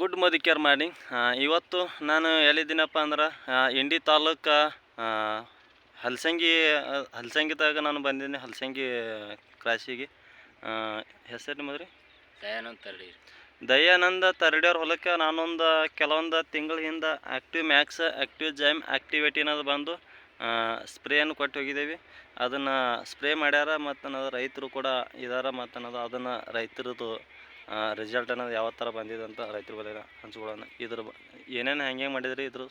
Good ಮದಿಕೇರ್ morning. ಇವತ್ತು ನಾನು ಎಲ್ಲಿದ್ದೀನಪ್ಪ ಅಂದ್ರೆ ಇಂಡಿ ತಾಲೂಕು ಹಲ್ಸಂಗಿ ಹಲಸಂಗಿದಾಗ ನಾನು ಬಂದಿದ್ದೀನಿ ಹಲಸಂಗಿ ಕ್ರಾಸಿಗೆ. ಹೆಸರು ನಿಮ್ಮದ್ರಿ ದಯಾನಂದ ತರಡಿ ದಯಾನಂದ ತರಡಿಯವ್ರ ಹೊಲಕ್ಕೆ ನಾನೊಂದು ಕೆಲವೊಂದು ತಿಂಗಳ ಹಿಂದೆ ಆ್ಯಕ್ಟಿವ್ ಮ್ಯಾಕ್ಸ್ ಆ್ಯಕ್ಟಿವ್ ಜೈಮ್ ಆ್ಯಕ್ಟಿವೇಟಿ ಅನ್ನೋದು ಬಂದು ಸ್ಪ್ರೇಯನ್ನು ಕೊಟ್ಟು ಹೋಗಿದ್ದೀವಿ. ಅದನ್ನು ಸ್ಪ್ರೇ ಮಾಡ್ಯಾರ ಮತ್ತು ಅನ್ನೋದು ರೈತರು ಕೂಡ ಇದಾರ ಮತ್ತು ಅನ್ನೋದು ಅದನ್ನು ರೈತರದ್ದು ರಿಸಲ್ಟ್ ಅನ್ನೋದು ಯಾವ ಥರ ಬಂದಿದೆ ಅಂತ ರೈತರು ಹಂಚ್ಕೊಳ್ಳೋಣ ಇದ್ರ ಬ- ಏನೇನು ಹೆಂಗೆ ಮಾಡಿದ್ರಿ ಇದ್ರ?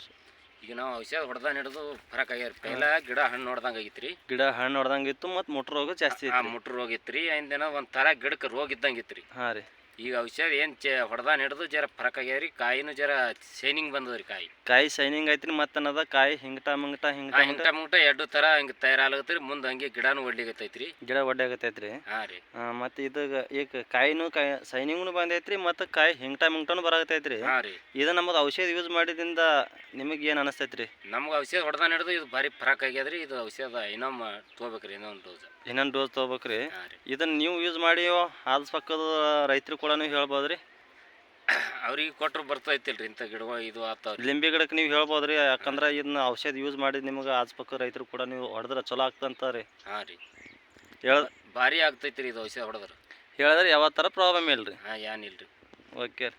ಈಗ ನಾವು ಔಷಧ ಹೊಡೆದ ಹಿಡಿದು ಫರಕ್ ಆಗ್ಯಾರ ಪೈಲ ಗಿಡ ಹಣ್ಣು ಹೊಡೆದಂಗೆ ರೀ ಗಿಡ ಹಣ್ಣು ಹೊಡೆದಂಗೆ ಇತ್ತು ಮತ್ತು ಮುಟ್ರ ರೋಗ ಜಾಸ್ತಿ ಮುಟ್ರು ರೋಗ ಇತ್ತು ರೀ ಒಂದು ಒಂಥರ ಗಿಡಕ್ಕೆ ರೋಗ ಇದ್ದಂಗೆ ಇತ್ತು ರೀ ಹಾಂ ರೀ. ಈಗ ಔಷಧ ಏನು ಚೆ ಹೊಡೆದ ಹಿಡಿದು ಜರ ಫರಕ್ ಆಗ್ಯಾವ್ರಿ ಕಾಯಿನೂ ಜರ ಶೈನಿಂಗ್ ಬಂದದ್ರಿ ಕಾಯಿ. ಕಾಯಿ ಶೈನಿಂಗ್ ಐತ್ರಿ ಮತ್ತೆ ಅನ್ನೋದ ಕಾಯಿ ಹಿಂಗಟ ಮುಂಗಟ ಹಿಂಗಟ ಹಿಂಟ ಮುಂಟ ಎರಡು ಥರ ಹಿಂಗೆ ತಯಾರಾಗತ್ರಿ ಮುಂದೆ ಹಂಗೆ ಗಿಡನೂ ಒಡ್ಲಿಗತ್ತೈತ್ರಿ ಗಿಡ ಒಡ್ಡೆ ಆಗತೈತ್ರಿ ಹಾಂ ರೀ. ಮತ್ತೆ ಇದು ಈಗ ಕಾಯಿನೂ ಕಾಯಿ ಶೈನಿಂಗ್ನು ಬಂದೈತ್ರಿ ಮತ್ತು ಕಾಯಿ ಹಿಂಗಟ ಮುಂಗಟನು ಬರಾಕತೈತ್ರಿ ಹಾಂ ರೀ. ಇದು ನಮ್ಮದು ಔಷಧ ಯೂಸ್ ಮಾಡಿದಿಂದ ನಿಮಗೆ ಏನು ಅನಿಸ್ತೈತ್ರಿ? ನಮ್ಗೆ ಔಷಧ ಹೊಡೆದ ಹಿಡಿದು ಇದು ಭಾರಿ ಫರಕ್ ಆಗ್ಯದ್ರಿ ಇದು ಔಷಧ ಇನ್ನೊಮ್ಮೆ ತೊಗೋಬೇಕ್ರಿ ಇನ್ನೊಂದು ಡೋಸ್. ಇನ್ನೊಂದು ಡೋಸ್ ತೊಗೋಬೇಕ್ರಿ ಹಾಂ ರೀ. ಇದನ್ನು ನೀವು ಯೂಸ್ ಮಾಡಿ ಹಾಲ್ಸ್ ಪಕ್ಕದ ರೈತರು ಕೂಡ ನೀವು ಹೇಳ್ಬೋದು ರೀ ಅವ್ರಿಗೆ ಕೊಟ್ಟರು ರೀ ಇಂಥ ಗಿಡಗಳು ಇದು ಆತ. ಲಿಂಬೆ ಗಿಡಕ್ಕೆ ನೀವು ಹೇಳ್ಬೋದು ರೀ ಯಾಕಂದ್ರೆ ಇದನ್ನ ಔಷಧಿ ಯೂಸ್ ಮಾಡಿ ನಿಮ್ಗೆ ಪಕ್ಕ ರೈತರು ಕೂಡ ನೀವು ಹೊಡೆದ್ರೆ ಚಲೋ ಆಗ್ತಂತ ರೀ ಹಾಂ ರೀ. ಹೇಳ ಭಾರಿ ಆಗ್ತೈತ್ರಿ ಇದು ಔಷಧ ಹೊಡೆದ್ರೆ. ಹೇಳಿದ್ರೆ ಯಾವ ಥರ ಪ್ರಾಬ್ಲಮ್ ಇಲ್ಲ ರೀ ಹಾಂ ಏನಿಲ್ರಿ ಓಕೆ ರೀ.